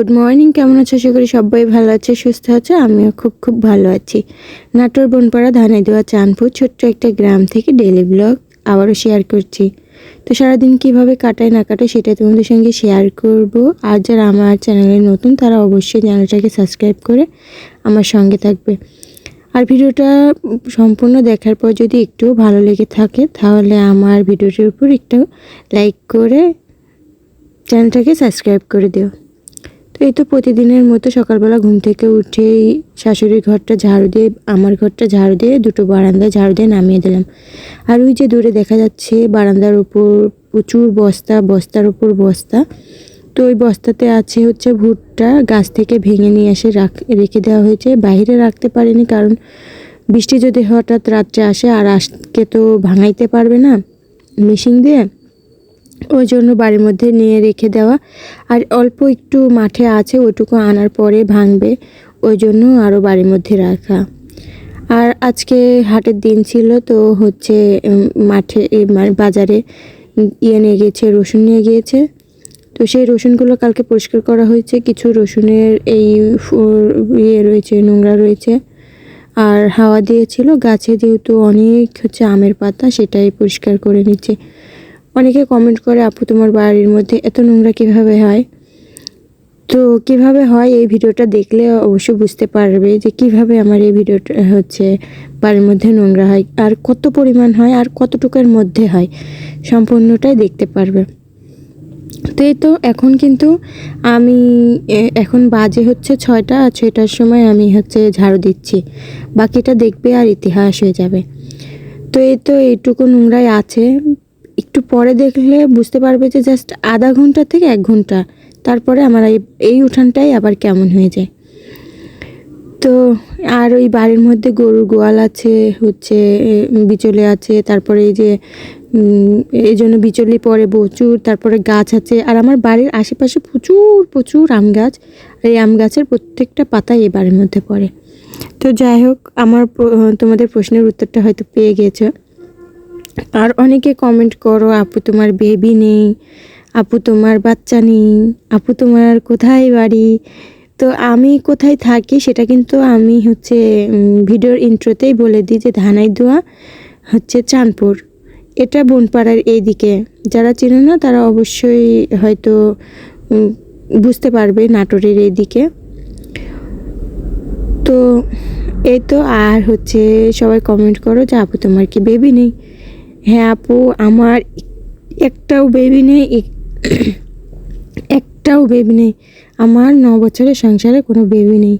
Good morning, কেমন আছো? আশা করি সবাই ভালো আছে, সুস্থ আছে, আমিও খুব খুব ভালো আছি। নাটোর বনপাড়া ধানে দেওয়া চাঁদপুর ছোট্ট একটা গ্রাম থেকে ডেলি ব্লগ আবারও শেয়ার করছি। তো সারাদিন কীভাবে কাটায় না কাটায় সেটা তোমাদের সঙ্গে শেয়ার করব। আর যারা আমার চ্যানেলে নতুন, তারা অবশ্যই চ্যানেলটাকে সাবস্ক্রাইব করে আমার সঙ্গে থাকবে। আর ভিডিওটা সম্পূর্ণ দেখার পর যদি একটু ভালো লেগে থাকে, তাহলে আমার ভিডিওটির উপর একটু লাইক করে চ্যানেলটাকে সাবস্ক্রাইব করে দিও। এই তো প্রতিদিনের মতো সকালবেলা ঘুম থেকে উঠেই শাশুড়ির ঘরটা ঝাড়ু দিয়ে, আমার ঘরটা ঝাড়ু দিয়ে দুটো বারান্দা ঝাড়ু দিয়ে নামিয়ে দিলাম। আর ওই যে দূরে দেখা যাচ্ছে বারান্দার উপর প্রচুর বস্তা, বস্তার উপর বস্তা। তো ওই বস্তাতে আছে হচ্ছে ভুট্টা, গাছ থেকে ভেঙে নিয়ে এসে রাখ, রেখে দেওয়া হয়েছে। বাইরে রাখতে পারিনি কারণ বৃষ্টি যদি হঠাৎ রাত্রে আসে আর আজকে তো ভাঙাইতে পারবে না মেশিন দিয়ে ওই জন্য বাড়ির মধ্যে নিয়ে রেখে দেওয়া। আর অল্প একটু মাঠে আছে, ওইটুকু আনার পরে ভাঙবে, ওই জন্য আরও বাড়ির মধ্যে রাখা। আর আজকে হাটের দিন ছিল, তো হচ্ছে মাঠে বাজারে ইয়ে নিয়ে গিয়েছে, রসুন নিয়ে গিয়েছে। তো সেই রসুনগুলো কালকে পরিষ্কার করা হয়েছে, কিছু রসুনের এই ইয়ে রয়েছে, নোংরা রয়েছে। আর হাওয়া দিয়েছিল, গাছে যেহেতু অনেক হচ্ছে আমের পাতা, সেটাই পরিষ্কার করে নিচ্ছে। অনেকে কমেন্ট করে, আপু, তোমার বাড়ির মধ্যে এত নোংরা কীভাবে হয়? তো কীভাবে হয় এই ভিডিওটা দেখলে অবশ্যই বুঝতে পারবে যে কীভাবে আমার এই ভিডিওটা হচ্ছে বাড়ির মধ্যে নোংরা হয়, আর কত পরিমাণ হয়, আর কতটুকুর মধ্যে হয়, সম্পূর্ণটাই দেখতে পারবে। তো এই তো, এখন কিন্তু আমি এখন বাজে হচ্ছে ছয়টা, আর ছয়টার সময় আমি হচ্ছে ঝাড়ু দিচ্ছি। বাকিটা দেখবে আর ইতিহাস হয়ে যাবে। তো এই তো, এইটুকু নোংরাই আছে। একটু পরে দেখলে বুঝতে পারবে যে জাস্ট আধা ঘণ্টা থেকে এক ঘণ্টা। তারপরে আমার এই উঠানটাই আবার কেমন হয়ে যায়। তো আর ওই বাড়ির মধ্যে গরুর গোয়াল আছে, হচ্ছে বিচলে আছে, তারপরে এই যে এই জন্য বিচলি পরে প্রচুর, তারপরে গাছ আছে। আর আমার বাড়ির আশেপাশে প্রচুর প্রচুর আম গাছ। আর এই আম গাছের প্রত্যেকটা পাতা এই বাড়ির মধ্যে পড়ে। তো যাই হোক, আমার তোমাদের প্রশ্নের উত্তরটা হয়তো পেয়ে গেছো। আর অনেকে কমেন্ট করো, আপু, তোমার বেবি নেই, আপু, তোমার বাচ্চা নেই, আপু, তোমার কোথায় বাড়ি? তো আমি কোথায় থাকি সেটা কিন্তু আমি হচ্ছে ভিডিওর ইন্ট্রোতেই বলে দিই যে ধানাই দোয়া হচ্ছে চাঁদপুর। এটা বনপাড়ার এইদিকে। যারা চেনে না, তারা অবশ্যই হয়তো বুঝতে পারবে নাটোরের এইদিকে। তো এই তো, আর হচ্ছে সবাই কমেন্ট করো যে, আপু, তোমার কি বেবি নেই? হ্যাঁ আপু, আমার একটাও বেবি নেই একটাও বেবি নেই। আমার ন বছরের সংসারে কোনো বেবি নেই।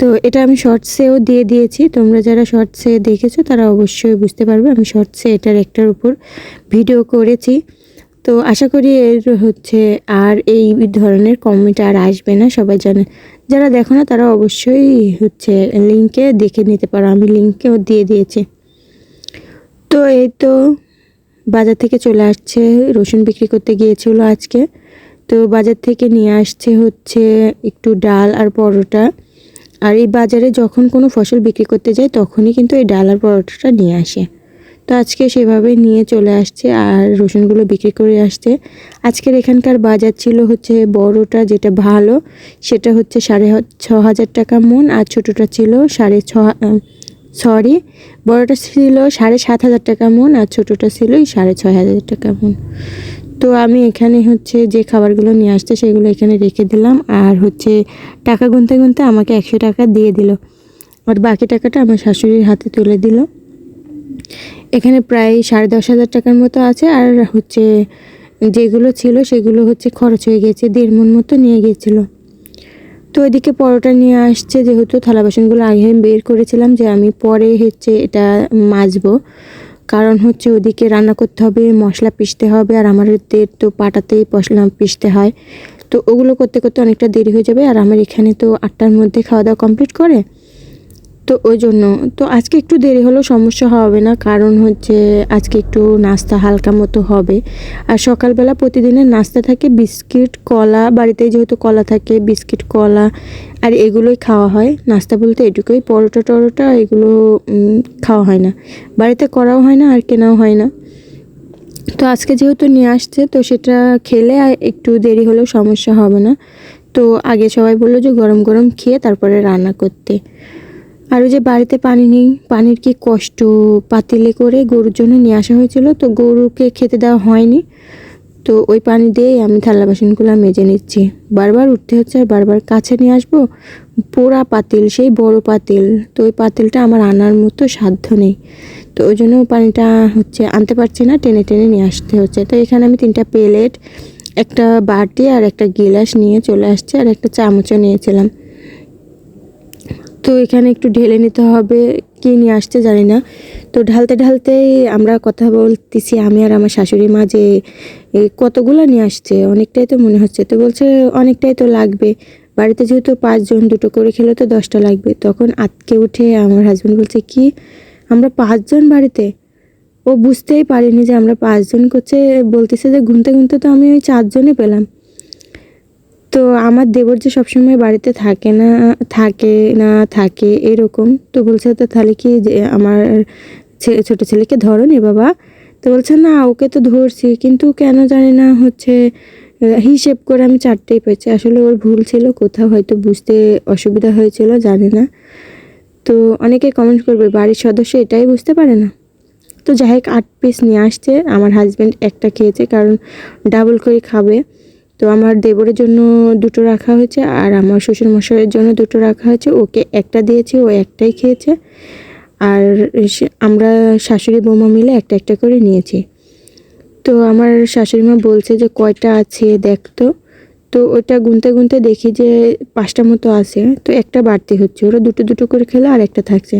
তো এটা আমি শর্টসেও দিয়ে দিয়েছি। তোমরা যারা শর্টসে দেখেছ, তারা অবশ্যই বুঝতে পারবে আমি শর্টসে এটার একটার উপর ভিডিও করেছি। তো আশা করি এর হচ্ছে আর এই ধরনের কমেন্ট আর আসবে না, সবাই জানে। যারা দেখো না, তারা অবশ্যই হচ্ছে লিঙ্কে দেখে নিতে পারো। আমি লিঙ্কেও দিয়ে দিয়েছি। তো এই তো বাজার থেকে চলে আসছে, রসুন বিক্রি করতে গিয়েছিল আজকে। তো বাজার থেকে নিয়ে আসছে হচ্ছে একটু ডাল আর পরোটা। আর এই বাজারে যখন কোনো ফসল বিক্রি করতে যায়, তখনই কিন্তু এই ডাল আর পরোটাটা নিয়ে আসে। তো আজকে সেভাবে নিয়ে চলে আসছে আর রসুনগুলো বিক্রি করে আসছে। আজকের এখানকার বাজার ছিল হচ্ছে বড়টা যেটা ভালো, সেটা হচ্ছে সাড়ে ছ হাজার টাকা মন, আর ছোটোটা ছিল সাড়ে ছ সরি, বড়টা ছিল সাড়ে সাত হাজার টাকা মন আর ছোটোটা ছিল সাড়ে ছয় হাজার টাকা মন। তো আমি এখানে হচ্ছে যে খাবারগুলো নিয়ে আসতে সেগুলো এখানে রেখে দিলাম আর হচ্ছে টাকা গুনতে গুনতে আমাকে একশো টাকা দিয়ে দিল। আর বাকি টাকাটা আমার শাশুড়ির হাতে তুলে দিল। এখানে প্রায় সাড়ে দশ হাজার টাকার মতো আছে আর হচ্ছে যেগুলো ছিল সেগুলো হচ্ছে খরচ হয়ে গেছে, দেড় মন মতো নিয়ে গিয়েছিল তো এদিকে পরোটা নিয়ে আসছে, যেহেতু থালা বাসনগুলো আগে আমি বের করেছিলাম যে আমি পরে হচ্ছে এটা মাজবো। কারণ হচ্ছে ওদিকে রান্না করতে হবে, মশলা পিষতে হবে, আর আমাদের তো পাটাতেই মশলা পিষতে হয়। তো ওগুলো করতে করতে অনেকটা দেরি হয়ে যাবে, আর আমার এখানে তো আটটার মধ্যে খাওয়া দাওয়া কমপ্লিট করে। তো ওই জন্য। তো আজকে একটু দেরি হলেও সমস্যা হবে না, কারণ হচ্ছে আজকে একটু নাস্তা হালকা মতো হবে। আর সকালবেলা প্রতিদিনের নাস্তা থাকে বিস্কিট, কলা বাড়িতে যেহেতু কলা থাকে, বিস্কিট, কলা, আর এগুলোই খাওয়া হয়। নাস্তা বলতে এটুকুই, পরোটা, টরোটা এগুলো খাওয়া হয় না। বাড়িতে করাও হয় না আর কেনাও হয় না। তো আজকে যেহেতু নিয়ে আসছে, তো সেটা খেলে একটু দেরি হলেও সমস্যা হবে না। তো আগে সবাই বলল যে গরম গরম খেয়ে তারপরে রান্না করতে। আর ওই যে বাড়িতে পানি নেই, পানির কি কষ্ট? পাতিলে করে গরুর জন্য নিয়ে আসা হয়েছিল, তো গরুকে খেতে দেওয়া হয়নি। তো ওই পানি দিয়েই আমি থালা বাসনগুলো মেজে নিচ্ছি। বারবার উঠতে হচ্ছে আর বারবার কাছে নিয়ে আসব, পোড়া পাতিল, সেই বড় পাতিল। তো ওই পাতিলটা আমার আনার মতো সাধ্য নেই। তো ওই জন্য পানিটা হচ্ছে আনতে পারছি না, টেনে টেনে নিয়ে আসতে হচ্ছে। তো এখানে আমি তিনটা প্লেট, একটা বাটি আর একটা গিলাস নিয়ে চলে আসছে আর একটা চামচও নিয়েছিলাম। তো এখানে একটু ঢেলে নিতে হবে, কি নিয়ে আসতে জানি না। তো ঢালতে ঢালতে আমরা কথা বলতেছি, আমি আর আমার শাশুড়ি মা যে কতগুলো নিয়ে আসছে, অনেকটাই তো মনে হচ্ছে। তো বলছে অনেকটাই তো লাগবে। বাড়িতে যেহেতু পাঁচজন, দুটো করে খেলে তো দশটা লাগবে। তখন আতকে উঠে আমার হাজব্যান্ড বলছে, কি? আমরা পাঁচজন বাড়িতে? ও বুঝতেই পারিনি যে আমরা পাঁচজন করছে, বলতেছে যে ঘুমতে ঘুমতে তো আমি ওই চারজনে পেলাম। তো আমার দেবর যে সবসময় বাড়িতে থাকে না থাকে না, থাকে এরকম, তো বলছে তো তাহলে কি আমার ছে- ছোট ছেলেকে ধরো নি বাবা? তো বলছে না, ওকে তো ধরছি, কিন্তু কেন জানি না হচ্ছে, হিসেব করে আমি চারটেই পেয়েছি। আসলে ওর ভুল ছিল, কোথাও হয়তো বুঝতে অসুবিধা হয়েছিল, জানি না। তো অনেকে কমেন্ট করবে, বাড়ির সদস্য এটাই বুঝতে পারে না। তো যাই হোক, আট পিস নিয়ে আসছে, আমার হাজব্যান্ড একটা খেয়েছে, কারণ ডাবল করে খাবে। তো আমার দেবরের জন্য দুটো রাখা হয়েছে আর আমার শ্বশুর মশাইয়ের জন্য দুটো রাখা হয়েছে। ওকে একটা দিয়েছি, ও একটাই খেয়েছে। আর আমরা শাশুড়ি বৌমা মিলে একটা একটা করে নিয়েছি। তো আমার শাশুড়ি মা বলছে যে, কয়টা আছে দেখতো তো। ওটা গুনতে গুনতে দেখি যে, পাঁচটা মতো আছে। তো একটা বাড়তি হচ্ছে, ওরা দুটো দুটো করে খেলে আর একটা থাকছে।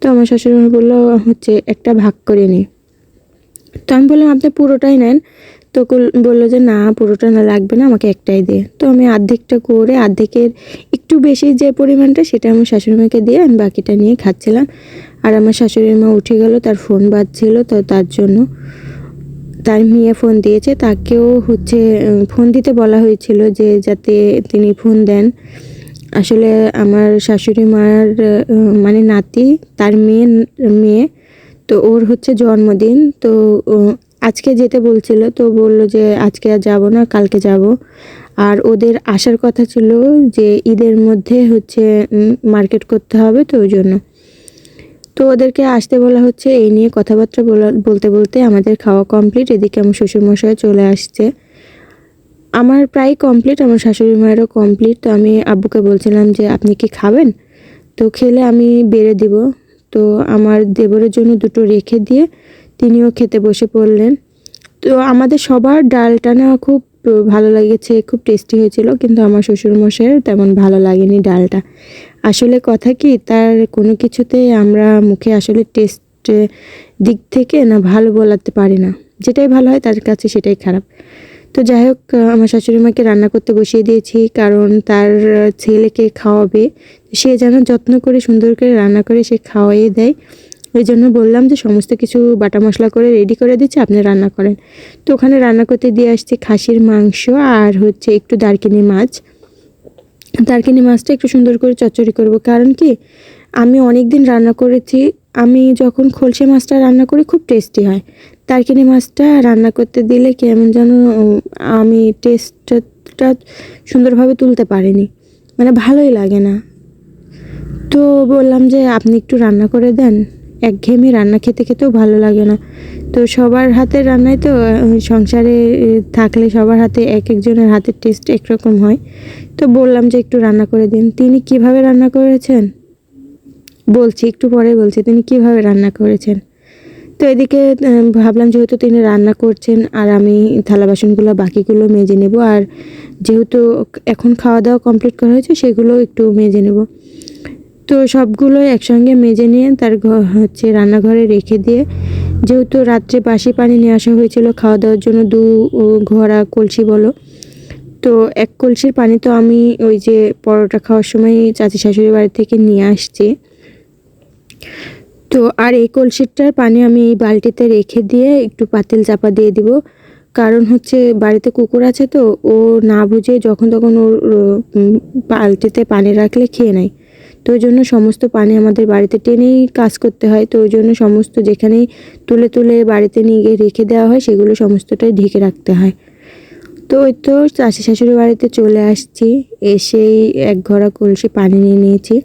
তো আমার শাশুড়ি মা বলল, হচ্ছে, একটা ভাগ করে নিই তো আমি বললাম, আপনি পুরোটাই নেন। তো বলল যে, না, পুরোটা না লাগবে না, আমাকে একটাই দে। তো আমি অর্ধেকটা করে অর্ধেকের একটু বেশি যে পরিমাণটা, সেটা আমার শাশুড়ি মাকে দিয়ে আমি বাকিটা নিয়ে খাচ্ছিলাম। আর আমার শাশুড়ি মা উঠে গেল, তার ফোন বাজছিল, তো তার জন্য তার মেয়ে ফোন দিয়েছে। তাকেও হচ্ছে ফোন দিতে বলা হয়েছিল যে, যাতে তিনি ফোন দেন। আসলে আমার শাশুড়ি মার মানে নাতি, তার মেয়ে মেয়ে, তো ওর হচ্ছে জন্মদিন, তো আজকে যেতে বলছিল, তো বলল যে আজকে আর যাব না, কালকে যাব। আর ওদের আসার কথা ছিল যে ঈদের মধ্যে হচ্ছে মার্কেট করতে হবে তো ওই জন্য। তো ওদেরকে আসতে বলা হচ্ছে, এই নিয়ে কথাবার্তা বলা- বলতে বলতে আমাদের খাওয়া কমপ্লিট এদিকে আমার শ্বশুরমশাই চলে আসছে। আমার প্রায় কমপ্লিট আমার শাশুড়ি মায়েরও কমপ্লিট তো আমি আব্বুকে বলছিলাম যে, আপনি কি খাবেন? তো খেলে আমি বেড়ে দিব। তো আমার দেবরের জন্য দুটো রেখে দিয়ে তিনিও খেতে বসে পড়লেন। তো আমাদের সবার ডালটা না খুব ভালো লেগেছে, খুব টেস্টি হয়েছিল, কিন্তু আমার শ্বশুরমশাইয়ের তেমন ভালো লাগেনি ডালটা। আসলে কথা কি, তার কোনো কিছুতে আমরা মুখে আসলে টেস্ট দিক থেকে না ভালো বলাতে পারি না। যেটাই ভালো হয় তার কাছে সেটাই খারাপ। তো যাই হোক, আমার শাশুড়ি মাকে রান্না করতে বসিয়ে দিয়েছি, কারণ তার ছেলেকে খাওয়াবে। সে যেন যত্ন করে, সুন্দর করে রান্না করে সে খাওয়াইয়ে দেয়। ওই জন্য বললাম যে সমস্ত কিছু বাটা মশলা করে রেডি করে দিচ্ছি, আপনি রান্না করেন। তো ওখানে রান্না করতে দিয়ে আসছি খাসির মাংস আর হচ্ছে একটু দারকিনি মাছ। দারকিনি মাছটা একটু সুন্দর করে চচ্চড়ি করব। কারণ কি, আমি অনেক দিন রান্না করেছি, আমি যখন খলসে মাছটা রান্না করি খুব টেস্টি হয়। দারকিনি মাছটা রান্না করতে দিলে কেমন যেন আমি টেস্টটা সুন্দরভাবে তুলতে পারিনি। মানে ভালোই লাগে না। তো বললাম যে আপনি একটু রান্না করে দেন। একঘেয়েমি রান্না খেতে খেতেও ভালো লাগে না। তো সবার হাতের রান্নায় তো সংসারে থাকলে সবার হাতে এক একজনের হাতের টেস্ট একরকম হয়। তো বললাম যে একটু রান্না করে দিন। তিনি কীভাবে রান্না করেছেন? বলছি, একটু পরে বলছি, তিনি কীভাবে রান্না করেছেন? তো এদিকে ভাবলাম যেহেতু তিনি রান্না করছেন, আর আমি থালা বাসনগুলো বাকিগুলো মেজে নেব, আর যেহেতু এখন খাওয়া দাওয়া কমপ্লিট করা হয়েছে, সেগুলো একটু মেজে নেব। তো সবগুলো একসঙ্গে মেজে নিয়ে তার হচ্ছে রান্নাঘরে রেখে দিয়ে যেহেতু রাত্রে বাসি পানি নিয়ে আসা হয়েছিল, খাওয়া দাওয়ার জন্য দু ঘোড়া কলসি বলো। তো এক কলসির পানি তো আমি ওই যে পরোটা খাওয়ার সময় চাচি শাশুড়ি বাড়ি থেকে নিয়ে আসছি। তো আর এই কলসিটার পানি আমি এই বালতিতে রেখে দিয়ে একটু পাতিল চাপা দিয়ে দিব। কারণ হচ্ছে বাড়িতে কুকুর আছে তো, ও না বুঝে যখন তখন ওর বালতিতে পানি রাখলে খেয়ে নেয়। তো ওই জন্য সমস্ত পানি আমাদের বাড়িতে টেনেই কাজ করতে হয়। তো ওই জন্য সমস্ত যেখানেই তুলে তুলে বাড়িতে নিয়ে গিয়ে রেখে দেওয়া হয়, সেগুলো সমস্তটাই ঢেকে রাখতে হয়। তো ওই তো চাষি শাশুড়ি বাড়িতে চলে আসছি, এসেই এক ঘোড়া কলসি পানি নিয়ে নিয়েছি।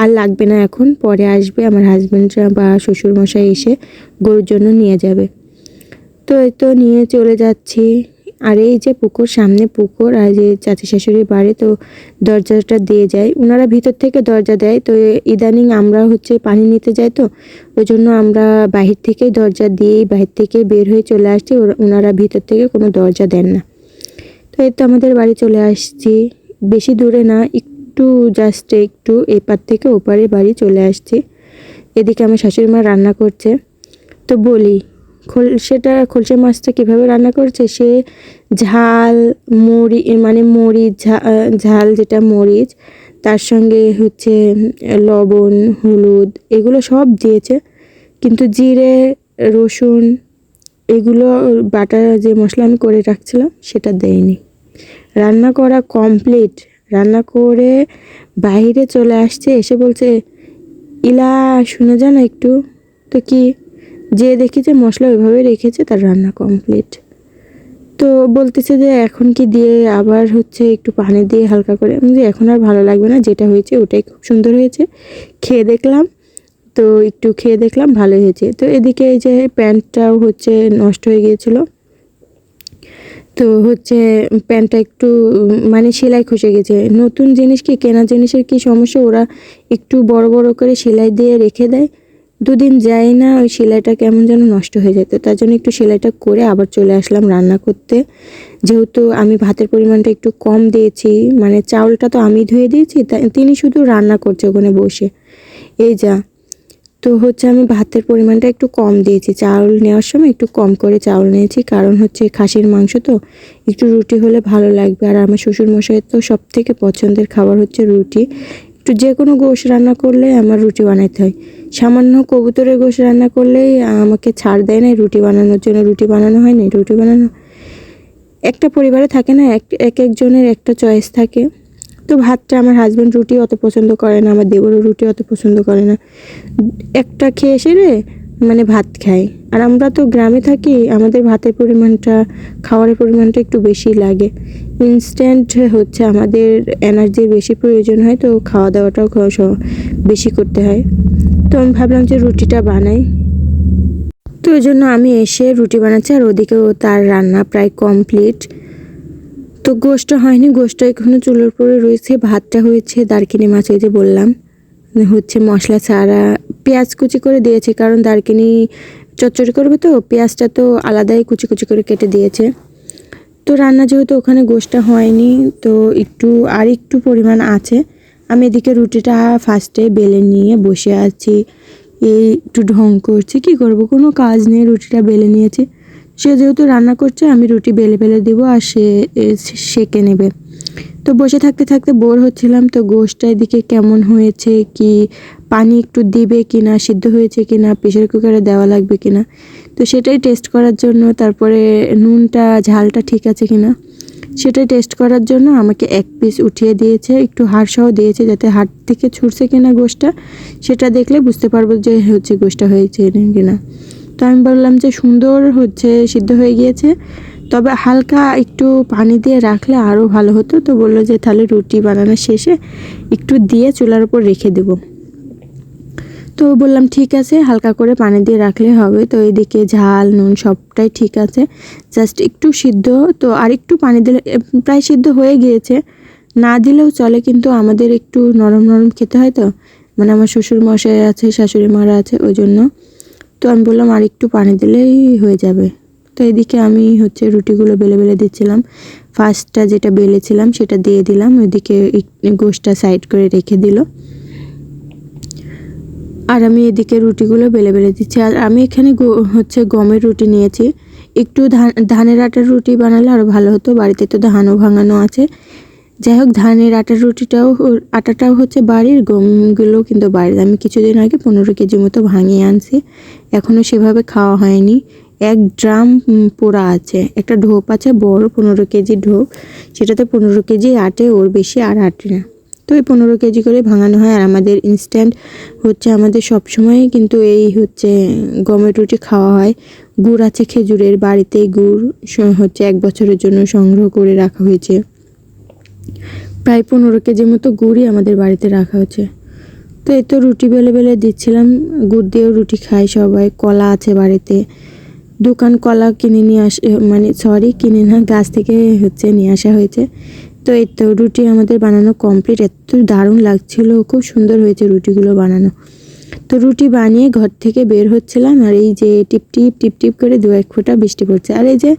আর লাগবে না এখন, পরে আসবে, আমার হাজব্যান্ডরা বা শ্বশুরমশাই এসে গরুর জন্য নিয়ে যাবে। তো এই তো নিয়ে চলে যাচ্ছি। আর এই যে পুকুর, সামনে পুকুর আর যে চাচি শাশুড়ির বাড়ি, তো দরজাটা দিয়ে যায়। ওনারা ভিতর থেকে দরজা দেয়, তো ইদানিং আমরা হচ্ছে পানি নিতে যাই তো, ওই জন্য আমরা বাহির থেকেই দরজা দিয়েই বাহির থেকে বের হয়ে চলে আসছি। ওনারা ভিতর থেকে কোনো দরজা দেন না। তো এই তো আমাদের বাড়ি চলে আসছি। বেশি দূরে না, একটু জাস্ট একটু এপার থেকে ওপারে বাড়ি চলে আসছি। এদিকে আমার শাশুড়ি মা রান্না করছে। তো বলি খোল, সেটা খোলসে মাছটা কীভাবে রান্না করছে? সে ঝাল মরি মানে মরিচ ঝাল যেটা মরিচ, তার সঙ্গে হচ্ছে লবণ, হলুদ, এগুলো সব দিয়েছে। কিন্তু জিরে, রসুন, এগুলো বাটা যে মশলা আমি করে রাখছিলাম, সেটা দেয়নি। রান্না করা কমপ্লিট রান্না করে বাইরে চলে আসছে, এসে বলছে, ইলা, শুনে যা না একটু। তো কি যে দেখি যে মশলা ওইভাবে রেখেছে, তার রান্না কমপ্লিট তো বলতেছে যে এখন কি দিয়ে আবার হচ্ছে একটু পানি দিয়ে হালকা করে যে এখন আর ভালো লাগবে না, যেটা হয়েছে ওটাই খুব সুন্দর হয়েছে। খেয়ে দেখলাম, তো একটু খেয়ে দেখলাম ভালো হয়েছে। তো এদিকে এই যে প্যান্টটাও হচ্ছে নষ্ট হয়ে গিয়েছিল। তো হচ্ছে প্যান্টটা একটু মানে সেলাই খসে গেছে। নতুন জিনিস কি, কেনা জিনিসের কি সমস্যা? ওরা একটু বড় বড় করে সেলাই দিয়ে রেখে দেয়। দুদিন যাই না, ওই সেলাইটা কেমন যেন নষ্ট হয়ে যেত। তার জন্য একটু সেলাইটা করে আবার চলে আসলাম রান্না করতে। যেহেতু আমি ভাতের পরিমাণটা একটু কম দিয়েছি মানে চাউলটা তো আমি ধুয়ে দিয়েছি তিনি শুধু রান্না করছে ওখানে বসে। এই যা, তো হচ্ছে আমি ভাতের পরিমাণটা একটু কম দিয়েছি। চাউল নেওয়ার সময় একটু কম করে চাউল নিয়েছি, কারণ হচ্ছে খাসির মাংস তো একটু রুটি হলে ভালো লাগবে। আর আমার শ্বশুর মশাইয়ের তো সব থেকে পছন্দের খাবার হচ্ছে রুটি। একটু যে কোনো গোশ রান্না করলে আমার রুটি বানাইতে হয়। সামান্য কবুতরের গোশ রান্না করলেই আমাকে ছাড় দেয় না, রুটি বানানোর জন্য রুটি বানানো হয় না, রুটি বানানো। একটা পরিবারে থাকে না, এক এক একজনের একটা চয়েস থাকে। তো ভাতটা আমার হাজব্যান্ড রুটি অত পছন্দ করে না, আমার দেবরও রুটি অত পছন্দ করে না। একটা খেয়ে সেরে মানে ভাত খাই আর আমরা তো গ্রামে থাকি, আমাদের ভাতের পরিমাণটা, খাবারের পরিমাণটা একটু বেশি লাগে। ইনস্ট্যান্ট হচ্ছে আমাদের এনার্জির বেশি প্রয়োজন হয়, তো খাওয়া দাওয়াটাও বেশি করতে হয়। তো আমি ভাবলাম যে রুটিটা বানাই। তো ওই জন্য আমি এসে রুটি বানাচ্ছি আর ওদিকেও তার রান্না প্রায় কমপ্লিট তো গোষ্ঠ হয়নি গোষ্ঠ এখনও চুলোর পরে রয়েছে, ভাতটা হয়েছে, দারকিনি মাছ ওই যে বললাম। হচ্ছে মশলা ছাড়া পেঁয়াজ কুচি করে দিয়েছে, কারণ দারকিনি চচ্চড়ি করবে তো, পেঁয়াজটা তো আলাদাই কুচি কুচি করে কেটে দিয়েছে। তো রান্না যেহেতু ওখানে গোষ্ঠটা হয়নি, তো একটু আর একটু পরিমাণ আছে। আমি এদিকে রুটিটা ফার্স্টে বেলে নিয়ে বসে আছি, এই একটু ঢং করছি। কি করব? কোনো কাজ নেই, রুটিটা বেলে নিয়েছি। সে যেহেতু রান্না করছে, আমি রুটি বেলে বেলে দেবো আর সে সেকে নেবে। তো বসে থাকতে থাকতে বোর হচ্ছিলাম, তো গোষ্ঠটা এদিকে কেমন হয়েছে, কি পানি একটু দিবে কি না সিদ্ধ হয়েছে কি না প্রেশার কুকারে দেওয়া লাগবে কি না তো সেটাই টেস্ট করার জন্য, তারপরে নুনটা, ঝালটা ঠিক আছে কি না সেটাই টেস্ট করার জন্য আমাকে এক পিস উঠিয়ে দিয়েছে, একটু হাড় সহ দিয়েছে যাতে হাড় থেকে ছুটছে কিনা গোষ্ঠটা সেটা দেখলে বুঝতে পারব যে হচ্ছে গোষ্ঠটা হয়েছে কিনা। তো আমি বললাম যে সুন্দর হচ্ছে, সিদ্ধ হয়ে গিয়েছে, তবে হালকা একটু পানি দিয়ে রাখলে আরও ভালো হতো, তো বলল যে তাহলে রুটি বানানোর শেষে একটু দিয়ে চুলার উপর রেখে দেবো। তো বললাম, ঠিক আছে, হালকা করে পানি দিয়ে রাখলে হবে। তো এদিকে ঝাল, নুন সবটাই ঠিক আছে। জাস্ট একটু সিদ্ধ, তো আর একটু পানি দিলে প্রায় সিদ্ধ হয়ে গিয়েছে। না দিলেও চলে, কিন্তু আমাদের একটু নরম নরম খেতে হয় তো। মানে আমার শ্বশুর মশাই আছে শাশুড়ি মারা আছে, ওই জন্য। তো আমি বললাম আর একটু পানি দিলেই হয়ে যাবে। তো এদিকে আমি হচ্ছে রুটিগুলো বেলে বেলে দিচ্ছিলাম। ফার্স্টটা যেটা বেলেছিলাম, সেটা দিয়ে দিলাম। ওইদিকে গোষ্ঠটা সাইড করে রেখে দিল। আর আমি এদিকে রুটিগুলো বেলে বেলে দিচ্ছি। আর আমি এখানে হচ্ছে গমের রুটি নিয়েছি। একটু ধান, ধানের আটার রুটি বানালে আরও ভালো হতো। বাড়িতে তো ধানও ভাঙানো আছে। যাই হোক, ধানের আটার রুটিটাও, আটাটাও হচ্ছে বাড়ির, গমগুলো কিন্তু বাড়ির। আমি কিছুদিন আগে পনেরো কেজি মতো ভাঙিয়ে আনছি। এখনও সেভাবে খাওয়া হয়নি। এক ড্রাম পোড়া আছে। একটা ঢোপ আছে, বড় পনেরো কেজি ঢোপ। সেটাতে পনেরো কেজি আটে, ওর বেশি আর আটে না। তো এই পনেরো কেজি করে ভাঙানো হয় আর আমাদের ইনস্ট্যান্ট হচ্ছে আমাদের সব সময় কিন্তু এই হচ্ছে গমের রুটি খাওয়া হয়। গুড় আছে খেজুরের, বাড়িতেই গুড় হচ্ছে এক বছরের জন্য সংগ্রহ করে রাখা হয়েছে। প্রায় পনেরো কেজির মতো গুড়ই আমাদের বাড়িতে রাখা হয়েছে তো এই তো রুটি বেলে বেলে দিচ্ছিলাম, গুড় দিয়েও রুটি খাই সবাই, কলা আছে বাড়িতে। দোকান কলা কিনে নিয়ে আস মানে সরি কিনে না, গাছ থেকে হচ্ছে নিয়ে আসা হয়েছে। তো এই তো রুটি আমাদের বানানো কমপ্লিট এত দারুণ লাগছিল, খুব সুন্দর হয়েছে রুটিগুলো বানানো। তো রুটি বানিয়ে ঘর থেকে বের হচ্ছিলাম, আর এই যে টিপ টিপ টিপ টিপ করে দু এক ফোঁটা বৃষ্টি পড়ছে। আর এই যে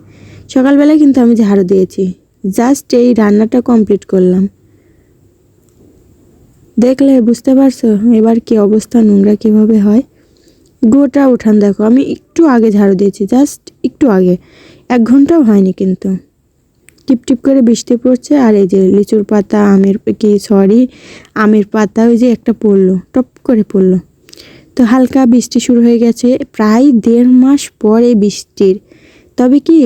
সকালবেলায় কিন্তু আমি ঝাড়ু দিয়েছি জাস্ট এই রান্নাটা কমপ্লিট করলাম। দেখলে বুঝতে পারছ এবার কি অবস্থা, নোংরা কীভাবে হয়। গোটা উঠান দেখো, আমি একটু আগে ঝাড়ু দিয়েছি জাস্ট একটু আগে। এক ঘন্টাও হয়নি কিন্তু। টিপ টিপ করে বৃষ্টি পড়ছে আর এই যে লিচুর পাতা, আমের কি, সরি, আমের পাতা ওই যে একটা পড়ল, টপ করে পড়ল। তো হালকা বৃষ্টি শুরু হয়ে গেছে, প্রায় দেড় মাস পর বৃষ্টির। তবে কি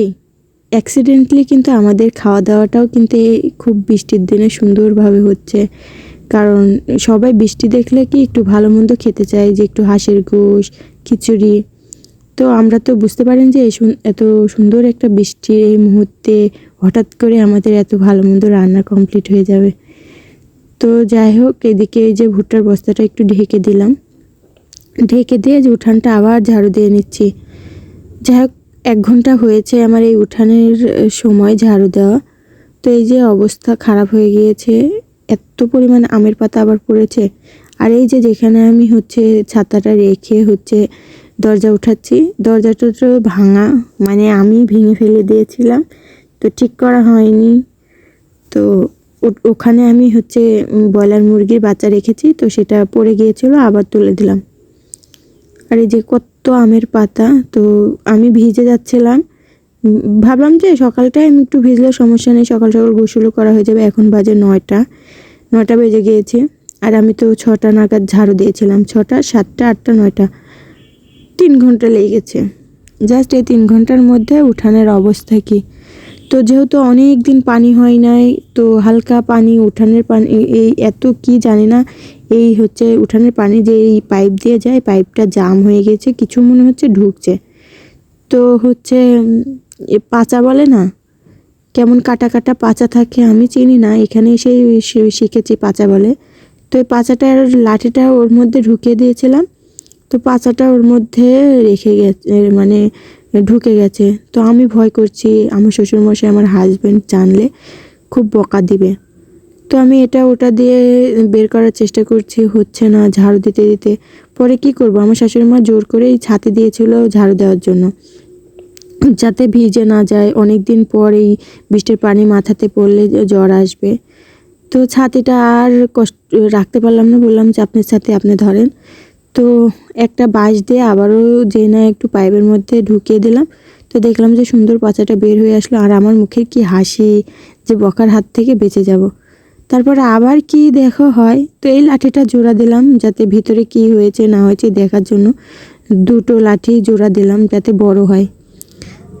অ্যাক্সিডেন্টলি কিন্তু আমাদের খাওয়া দাওয়াটাও কিন্তু খুব বৃষ্টির দিনে সুন্দরভাবে হচ্ছে। কারণ সবাই বৃষ্টি দেখলে কি একটু ভালো মন্দ খেতে চায়, যে একটু হাঁসের গোশ, খিচুড়ি তো আমরা তো বুঝতে পারেন যে এত সুন্দর একটা বৃষ্টির এই মুহূর্তে হঠাৎ করে আমাদের এত ভালো মন্দ রান্না কমপ্লিট হয়ে যাবে। তো যাই হোক, এদিকে এই যে ভুট্টার বস্তাটা একটু ঢেকে দিলাম। ঢেকে দিয়ে যে উঠানটা আবার ঝাড়ু দিয়ে নিচ্ছি। যাই হোক, এক ঘণ্টা হয়েছে আমার এই উঠানের সময় ঝাড়ু দেওয়া। তো এই যে অবস্থা খারাপ হয়ে গিয়েছে, এত পরিমাণ আমের পাতা আবার পড়েছে। আর এই যে যেখানে আমি হচ্ছে ছাতাটা রেখে হচ্ছে দরজা উঠাচ্ছি। দরজাটা তো ভাঙা মানে আমি ভেঙে ফেলে দিয়েছিলাম। তো ঠিক করা হয়নি। তো ওখানে আমি হচ্ছে ব্রয়লার মুরগির বাচ্চা রেখেছি, তো সেটা পড়ে গিয়েছিল, আবার তুলে দিলাম। আর এই যে কত আমের পাতা, তো আমি ভিজে যাচ্ছিলাম। ভাবলাম যে সকালটায় আমি একটু ভিজলে সমস্যা নেই, সকাল সকাল গোসলও করা হয়ে যাবে, এখন বাজে নয়টা। নয়টা বেজে গিয়েছে। আর আমি তো ছটা নাগাদ ঝাড়ু দিয়েছিলাম, ছটা, সাতটা, আটটা, নয়টা। তিন ঘণ্টা লেগে গেছে জাস্ট এই তিন ঘণ্টার মধ্যে উঠানের অবস্থা কি? তো যেহেতু অনেক দিন পানি হয় নাই, তো হালকা পানি, উঠানের পানি, এই- এই এত কি জানি না, এই হচ্ছে উঠানের পানি যে এই পাইপ দিয়ে যায়, পাইপটা জাম হয়ে গেছে, কিছু মনে হচ্ছে ঢুকছে। তো হচ্ছে, এ পাচা বলে না? কেমন কাটা কাটা পাচা থাকে আমি চিনি না এখানে সেই শিখেছি পাচা বলে। তো এই পাচাটার লাঠিটা ওর মধ্যে ঢুকিয়ে দিয়েছিলাম তো পাচাটা ওর মধ্যে রেখে গেছে মানে ঢুকে গেছে। তো আমি ভয় করছি, আমার শ্বশুরমশাই আমার হাজব্যান্ড জানলে খুব বকা দিবে। তো আমি এটা ওটা দিয়ে বের করার চেষ্টা করছি, হচ্ছে না, ঝাড়ু দিতে দিতে। পরে কি করব? আমার শাশুড়ি মা জোর করে এই ছাতি দিয়েছিল ঝাড়ু দেওয়ার জন্য। যাতে ভিজে না যায় অনেক দিন পর এই বৃষ্টির পানি মাথাতে পড়লে জ্বর আসবে। তো ছাতিটা আর কষ্ট, রাখতে পারলাম না, বললাম যে, আপনার সাথে আপনি ধরেন। তো একটা বাঁশ দিয়ে আবারও যে না একটু পাইপের মধ্যে ঢুকিয়ে দিলাম। তো দেখলাম যে সুন্দর পাচাটা বের হয়ে আসলো আর আমার মুখের কি হাসি যে বকার হাত থেকে বেঁচে যাব। তারপরে আবার কি দেখো হয়? তো এই লাঠিটা জোড়া দিলাম যাতে ভিতরে কি হয়েছে না হয়েছে দেখার জন্য। দুটো লাঠি জোড়া দিলাম যাতে বড় হয়।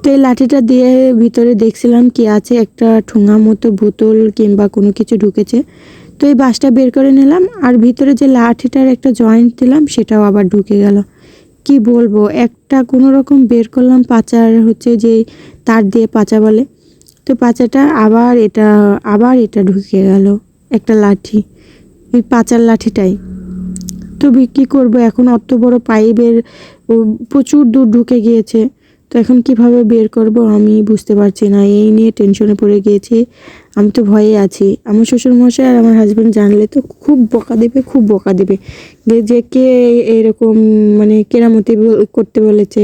তো এই লাঠিটা দিয়ে ভিতরে দেখছিলাম কি আছে, একটা ঠোঙা মতো বোতল কিংবা কোনো কিছু ঢুকেছে। তো এই বাঁশটা বের করে নিলাম আর ভিতরে যে লাঠিটার একটা জয়েন্ট দিলাম, সেটাও আবার ঢুকে গেল। কি বলব, একটা কোনো রকম বের করলাম পাচার হচ্ছে যে তার দিয়ে পাচা বলে। তো পাচাটা আবার এটা আবার এটা ঢুকে গেল, একটা লাঠি, ওই পাচার লাঠিটাই। তো বি- করব, এখন অত বড় পাইপের প্রচুর দূর ঢুকে গিয়েছে। তো এখন কীভাবে বের করব আমি বুঝতে পারছি না। এই নিয়ে টেনশনে পড়ে গিয়েছি। আমি তো ভয়ে আছি। আমার শ্বশুর মশাই আর আমার হাজব্যান্ড জানলে তো খুব বকা দেবে, খুব বকা দেবে। যে যে কে এরকম মানে কেরামতি করতে বলেছে,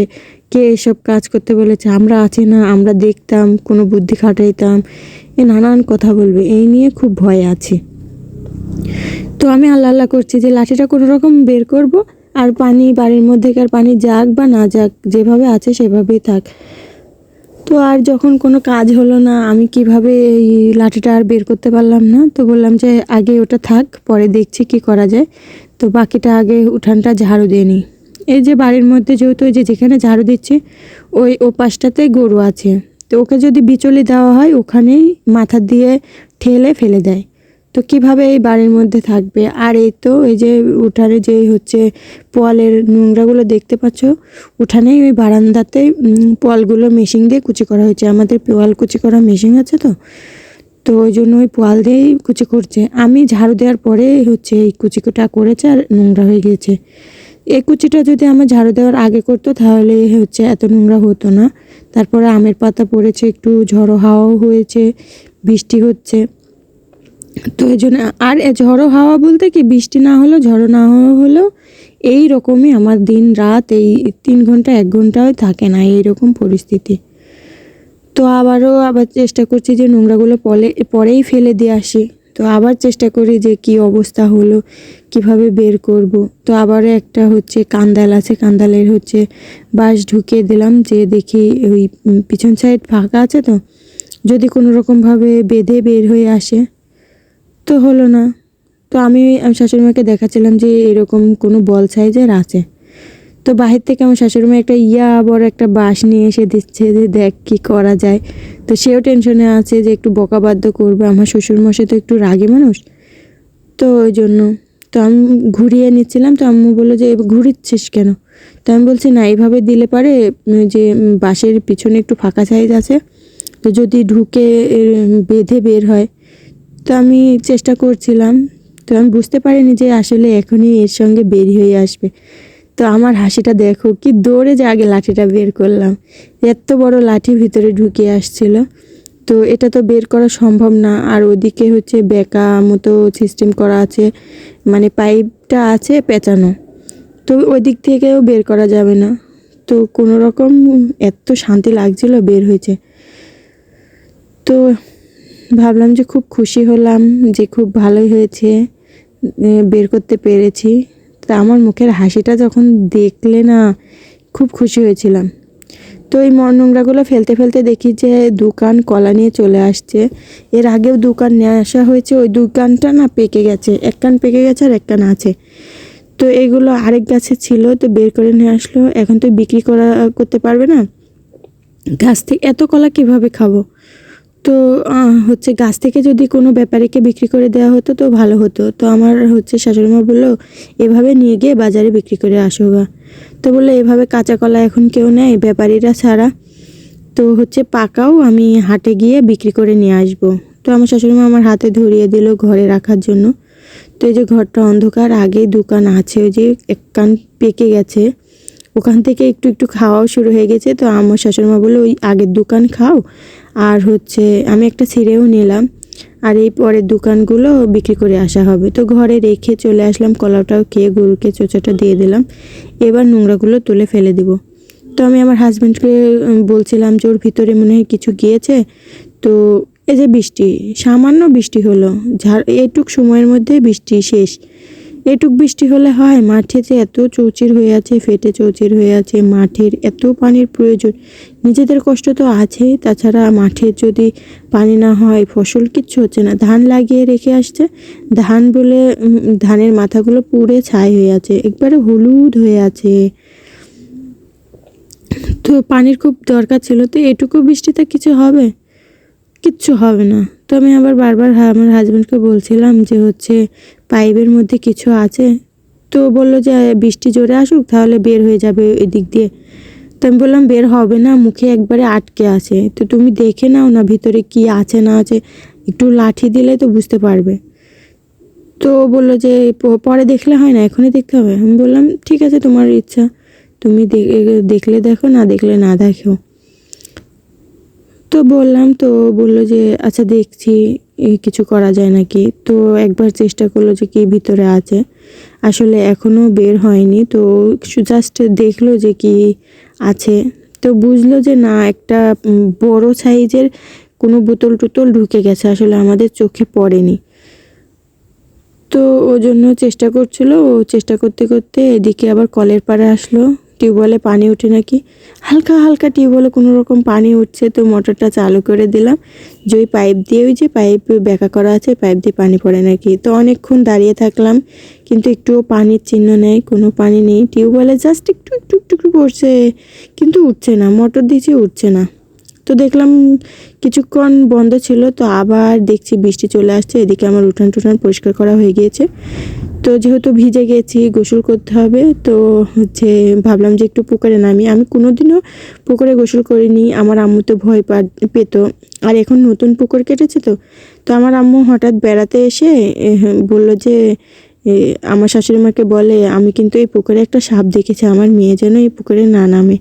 কে এসব কাজ করতে বলেছে, আমরা আছি না, আমরা দেখতাম, কোনো বুদ্ধি খাটাইতাম। এ নানান কথা বলবে, এই নিয়ে খুব ভয়ে আছি। তো আমি আল্লাহ আল্লাহ করছি যে লাঠিটা কোনো রকম বের করব আর পানি, বাড়ির মধ্যেকার পানি যাক বা না যাক, যেভাবে আছে সেভাবেই থাক। তো আর যখন কোনো কাজ হলো না, আমি কীভাবে এই লাঠিটা আর বের করতে পারলাম না? তো বললাম যে আগে ওটা থাক, পরে দেখছি কি করা যায়। তো বাকিটা আগে উঠানটা ঝাড়ু দিয়ে নিই। এই যে বাড়ির মধ্যে যেহেতু ওই যে যেখানে ঝাড়ু দিচ্ছে, ওই ও পাশটাতে গরু আছে। তো ওকে যদি বিচলি দেওয়া হয়, ওখানেই মাথা দিয়ে ঠেলে ফেলে দেয়। তো কীভাবে এই বাড়ির মধ্যে থাকবে? আর এই তো এই যে উঠানে যে হচ্ছে পোয়ালের নোংরাগুলো দেখতে পাচ্ছ, উঠানেই ওই বারান্দাতে পোয়ালগুলো মেশিন দিয়ে কুচি করা হয়েছে। আমাদের পোয়াল কুচি করা মেশিন আছে তো? তো ওই জন্য ওই পোয়াল দিয়েই কুচি করছে। আমি ঝাড়ু দেওয়ার পরে হচ্ছে এই কুচিটা করেছে আর নোংরা হয়ে গিয়েছে। এই কুচিটা যদি আমার ঝাড়ু দেওয়ার আগে করতো, তাহলে হচ্ছে এত নোংরা হতো না। তারপরে আমের পাতা পড়েছে, একটু ঝড়ো হাওয়াও হয়েছে, বৃষ্টি হচ্ছে। তো এই জন্য আর ঝড়ো হাওয়া বলতে কি বৃষ্টি না হলেও ঝড়ো না হওয়া হলেও এই রকমই আমার দিন রাত এই তিন ঘণ্টা, এক ঘন্টাও থাকে না এই রকম পরিস্থিতি। তো আবারও আবার চেষ্টা করছি যে নোংরাগুলো পরে পরেই ফেলে দিয়ে আসি। তো আবার চেষ্টা করি যে কি অবস্থা হলো, কীভাবে বের করব। তো আবারও একটা হচ্ছে কান্দাল আছে, কান্দালের হচ্ছে বাঁশ ঢুকিয়ে দিলাম, যে দেখি ওই পিছন সাইড ফাঁকা আছে তো, যদি কোনো রকমভাবে বেঁধে বের হয়ে আসে। তো হলো না। তো আমি শাশুড়িমাকে দেখাচ্ছিলাম যে এরকম কোনো বল সাইজের আছে। তো বাহির থেকে আমার শাশুড়িমা একটা ইয়া বড় একটা বাঁশ নিয়ে এসে দিচ্ছে যে দেখ কি করা যায়। তো সেও টেনশনে আছে যে একটু বকাবাদ্য করবে, আমার শ্বশুরমশাই তো একটু রাগী মানুষ। তো ওই জন্য তো আমি ঘুরিয়ে নিচ্ছিলাম, তো আম্মু বলল যে ঘুরিচ্ছিস কেন? তো আমি বলছি, না এইভাবে দিলে পারে যে বাঁশের পিছনে একটু ফাঁকা সাইজ আছে। তো যদি ঢুকে বেঁধে বের হয় তো আমি চেষ্টা করছিলাম, তো আমি বুঝতে পারিনি যে আসলে এখনই এর সঙ্গে বের হয়ে আসবে। তো আমার হাসিটা দেখো, কি দৌড়ে যে আগে লাঠিটা বের করলাম। এত বড় লাঠি ভিতরে ঢুকে আসছিল। তো এটা তো বের করা সম্ভব না, আর ওদিকে হচ্ছে বেকা মতো সিস্টেম করা আছে মানে পাইপটা আছে পেঁচানো। তো ওই দিক থেকেও বের করা যাবে না। তো কোনো রকম এত শান্তি লাগছিল বের হয়েছে। তো ভাবলাম যে খুব খুশি হলাম যে খুব ভালোই হয়েছে বের করতে পেরেছি। তা আমার মুখের হাসিটা যখন দেখলে না, খুব খুশি হয়েছিলাম। তো এই নোংরাগুলো ফেলতে ফেলতে দেখি যে দোকান কলা নিয়ে চলে আসছে। এর আগেও দোকান নিয়ে আসা হয়েছে, ওই দোকানটা না পেকে গেছে, এক কান পেকে গেছে আর এক কান আছে। তো এগুলো আরেক গাছে ছিল, তো বের করে নিয়ে আসলো। এখন তো বিক্রি করা, করতে পারবে না। গাছ থেকে এত কলা কীভাবে খাব? তো হচ্ছে গাছ থেকে যদি কোনো ব্যাপারীকে বিক্রি করে দেওয়া হতো তো ভালো হতো। তো আমার হচ্ছে শাশুড়িমা বলল, এভাবে নিয়ে গিয়ে বাজারে বিক্রি করে আসো গা। তো বলল, এভাবে কাঁচা কলা এখন কেউ নেয়, ব্যাপারীরা ছাড়া। তো হচ্ছে পাকাও, আমি হাটে গিয়ে বিক্রি করে নিয়ে আসব। তো আমার শাশুড়িমা আমার হাতে ধরিয়ে দিল ঘরে রাখার জন্য। তো এই যে ঘরটা অন্ধকার, আগেই দোকান আছে, ওই যে এক কান পেকে গেছে। ওখান থেকে একটু একটু খাওয়াও শুরু হয়ে গেছে। তো আমার শাশুড়িমা বলল, ওই আগের দোকান খাও আর হচ্ছে আমি একটা ছিঁড়েও নিলাম, আর এই পরের দোকানগুলো বিক্রি করে আসা হবে। তো ঘরে রেখে চলে আসলাম, কলাটাও খেয়ে, গরুকে চোচাটা দিয়ে দিলাম। এবার নোংরাগুলো তুলে ফেলে দিব। তো আমি আমার হাজব্যান্ডকে বলছিলাম যে ওর ভিতরে মনে হয় কিছু গিয়েছে। তো এই যে বৃষ্টি, সামান্য বৃষ্টি হলো, ঝাড় এইটুক সময়ের মধ্যে বৃষ্টি শেষ। এটুক বৃষ্টি হলে হয়, মাঠে যে এত চৌচির হয়ে আছে, ফেটে চৌচির হয়ে আছে, মাঠের এত পানির প্রয়োজন, নিজেদের কষ্ট তো আছে তাছাড়া মাঠের যদি পানি না হয়, ফসল কিচ্ছু হচ্ছে না। ধান লাগিয়ে রেখে আসছে, ধান বলে ধানের মাথাগুলো পুড়ে ছাই হয়ে আছে, একবারে হলুদ হয়ে আছে। তো পানির খুব দরকার ছিল, তো এটুকু বৃষ্টিতে কিছু হবে? কিচ্ছু হবে না। তো আমি আবার বারবার আমার হাজব্যান্ডকে বলছিলাম যে হচ্ছে পাইপের মধ্যে কিছু আছে। তো বলল যে বৃষ্টি জোরে আসুক, তাহলে বের হয়ে যাবে এদিক দিয়ে। তো আমি বললাম, বের হবে না, মুখে একবারে আটকে আছে। তো তুমি দেখে নাও না, ভিতরে কি আছে, না আছে। একটু লাঠি দিলে তো বুঝতে পারবে। তো বলল যে পরে দেখলে হয় না, এখনই দেখতে হবে। আমি বললাম, ঠিক আছে, তোমার ইচ্ছা। তুমি দেখলে দেখো, না দেখলে না দেখো। তো বললাম তো বলল যে আচ্ছা দেখছি কিছু করা যায় নাকি? তো একবার চেষ্টা করল যে, কি ভিতরে আছে? আসলে এখনও বের হয়নি, তো জাস্ট দেখল যে, কি আছে। তো বুঝলো যে, না, একটা বড় সাইজের কোনো বোতল টোতল ঢুকে গেছে, আসলে আমাদের চোখে পড়েনি। তো ও জন্য চেষ্টা করছিল, ও চেষ্টা করতে করতে এদিকে আবার কলের পাড়ে আসলো। টিউবওয়েলে পানি ওঠে নাকি? হালকা হালকা টিউবওয়েলে কোনো রকম পানি উঠছে তো মোটরটা চালু করে দিলাম। যে ওই পাইপ দিয়ে, ওই যে পাইপ ব্যাকা করা আছে, পাইপ দিয়ে পানি পড়ে নাকি? তো অনেকক্ষণ দাঁড়িয়ে থাকলাম, কিন্তু একটুও পানির চিহ্ন নেই, কোনো পানি নেই। টিউবওয়েলে জাস্ট একটু একটু একটু পড়ছে, কিন্তু উঠছে না, মোটর দিয়েছি, উঠছে না। তো দেখলাম কিছুক্ষণ বন্ধ ছিল, তো আবার দেখছি বৃষ্টি চলে আসছে, এদিকে আমার উঠান টুঠান পরিষ্কার করা হয়ে গিয়েছে। তো যেহেতু ভিজে গেছি, গোসল করতে হবে, তো হচ্ছে ভাবলাম যে একটু পুকুরে নামি। আমি কোনোদিনও পুকুরে গোসল করিনি, আমার আম্মু তো ভয় পা, পেত। আর এখন নতুন পুকুর কেটেছে তো তো আমার আম্মু হঠাৎ বেড়াতে এসে বলল যে আমার শাশুড়ি মাকে বলে, আমি কিন্তু এই পুকুরে একটা সাপ দেখেছি, আমার মেয়ে যেন এই পুকুরে না নামে।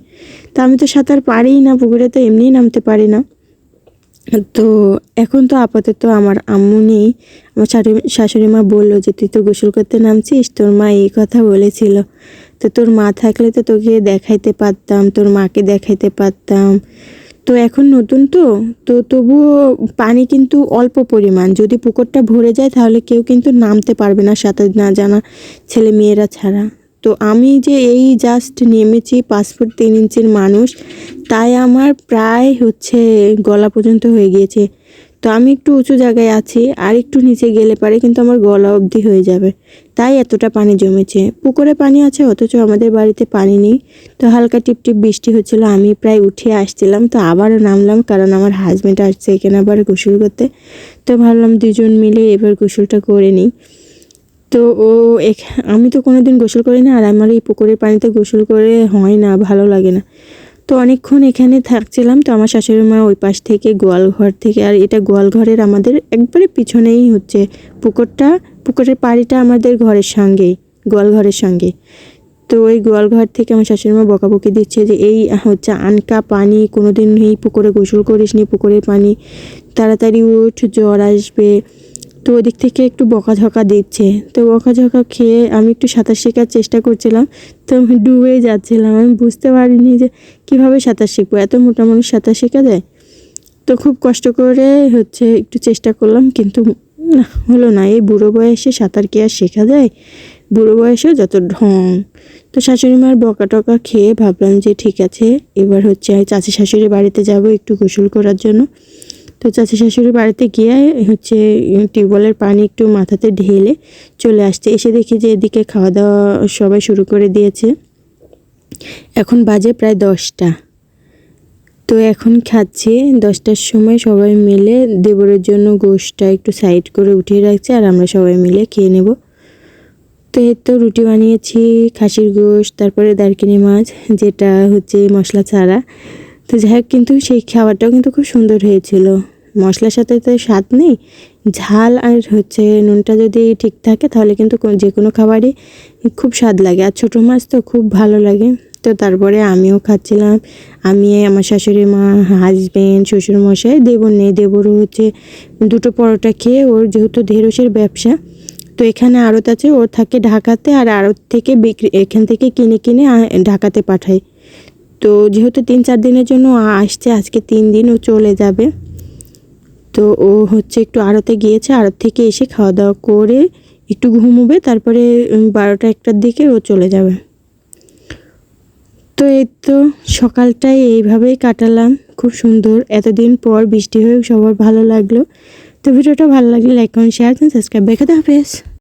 তা আমি তো সাঁতার পারিই না, পুকুরে তো এমনিই নামতে পারি না। তো এখন তো আপাতত আমার আম্মু নেই। আমার শাশুড়ি শাশুড়ি মা বলল যে, তুই তো গোসল করতে নামছিস, তোর মা এই কথা বলেছিল। তো তোর মা থাকলে তো তোকে দেখাইতে পারতাম, তোর মাকে দেখাইতে পারতাম। তো এখন নতুন তো তো তবুও পানি কিন্তু অল্প পরিমাণ। যদি পুকুরটা ভরে যায় তাহলে কেউ কিন্তু নামতে পারবে না, সাঁতার না জানা ছেলে মেয়েরা ছাড়া। তো আমি যে এই জাস্ট নেমেছি ফুট তিন ইঞ্চির মানুষ, তাই আমার প্রায় হচ্ছে গলা পর্যন্ত হয়ে গিয়েছে। তো আমি একটু উঁচু জায়গায় আছি, আর একটু নিচে গেলে পারে কিন্তু আমার গলা অবধি হয়ে যাবে। তাই এতটা পানি জমেছে। পুকুরে পানি আছে, অথচ আমাদের বাড়িতে পানি নেই। তো হালকা টিপটিপ বৃষ্টি হচ্ছিল, আমি প্রায় উঠে আসছিলাম, তো আবারও নামলাম, কারণ আমার হাজব্যান্ড আসছে এখানে আবার গোসল করতে। তো ভাবলাম দুজন মিলে এবার গোসলটা করে নিই। তো ও আমি তো কোনোদিন গোসল করি না, আর আমার এই পুকুরের পানিতে গোসল করে হয় না, ভালো লাগে না। তো অনেকক্ষণ এখানে থাকছিলাম, তো আমার শাশুড়ি মা ওই পাশ থেকে গোয়াল ঘর থেকে, আর এটা গোয়াল ঘরের আমাদের একবারে পিছনেই হচ্ছে পুকুরটা, পুকুরের পাড়িটা আমাদের ঘরের সঙ্গেই গোয়াল ঘরের সঙ্গে। তো ওই গোয়াল ঘর থেকে আমার শাশুড়ি মা বকাবকি দিচ্ছে যে এই হচ্ছে আনকা পানি, কোনোদিন এই পুকুরে গোসল করিস নি পুকুরের পানি, তাড়াতাড়ি উঠ, জ্বর আসবে। তো ওদিক থেকে একটু বকাঝকা দিচ্ছে। তো বকাঝকা খেয়ে আমি একটু সাঁতার শেখার চেষ্টা করছিলাম, তো আমি ডুবে যাচ্ছিলাম। আমি বুঝতে পারিনি যে কীভাবে সাঁতার শিখব, এত মোটামুটি সাঁতার শেখা যায়? তো খুব কষ্ট করে হচ্ছে একটু চেষ্টা করলাম, কিন্তু হলো না। এই বুড়ো বয়সে সাঁতার কি আর শেখা যায়? বুড়ো বয়সেও যত ঢং। তো শাশুড়ি মার বকা টকা খেয়ে ভাবলাম যে ঠিক আছে, এবার হচ্ছে চাচি শাশুড়ি বাড়িতে যাব একটু গোসল করার জন্য। তো চাচি শাশুড়ির বাড়িতে গিয়ে হচ্ছে টিউবওয়েলের পানি একটু মাথাতে ঢেলে চলে আসছে। এসে দেখি যে এদিকে খাওয়া দাওয়া সবাই শুরু করে দিয়েছে। এখন বাজে প্রায় দশটা। তো এখন খাচ্ছি। দশটার সময় সবাই মিলে দেবরের জন্য গোশটা একটু সাইড করে উঠিয়ে রাখছে আর আমরা সবাই মিলে খেয়ে নেব। তো এই তো রুটি বানিয়েছি, খাসির গোশ, তারপরে দারকিনি মাছ, যেটা হচ্ছে মশলা ছাড়া। তো যাই হোক, কিন্তু সেই খাবারটাও কিন্তু খুব সুন্দর হয়েছিল। মশলার সাথে তো স্বাদ নেই, ঝাল আর হচ্ছে নুনটা যদি ঠিক থাকে তাহলে কিন্তু যে কোনো খাবারই খুব স্বাদ লাগে। আর ছোটো মাছ তো খুব ভালো লাগে। তো তারপরে আমিও খাচ্ছিলাম। আমি, আমার শাশুড়ি মা হাজবেন্ড শ্বশুরমশাই দেবর নেই। দেবরও হচ্ছে দুটো পরোটা খেয়ে ওর যেহেতু ঢেঁড়সের ব্যবসা, তো এখানে আড়ত আছে। ওর থাকে ঢাকাতে আর আড়ত থেকে বিক্রি এখান থেকে কিনে কিনে ঢাকাতে পাঠায়। তো যেহেতু তিন, চার দিনের জন্য আসছে, আজকে তিন দিন ও চলে যাবে। তো ও হচ্ছে একটু আড়তে গিয়েছে, আড়ত থেকে এসে খাওয়া দাওয়া করে একটু ঘুমোবে, তারপরে বারোটা একটার দিকে ও চলে যাবে। তো এই তো সকালটাই এইভাবেই কাটালাম, খুব সুন্দর। এতদিন পর বৃষ্টি হয়ে সবার ভালো লাগল। তো ভিডিওটা ভালো লাগলে লাইক কমেন্ট শেয়ার সাবস্ক্রাইব দেখাতে হাফেজ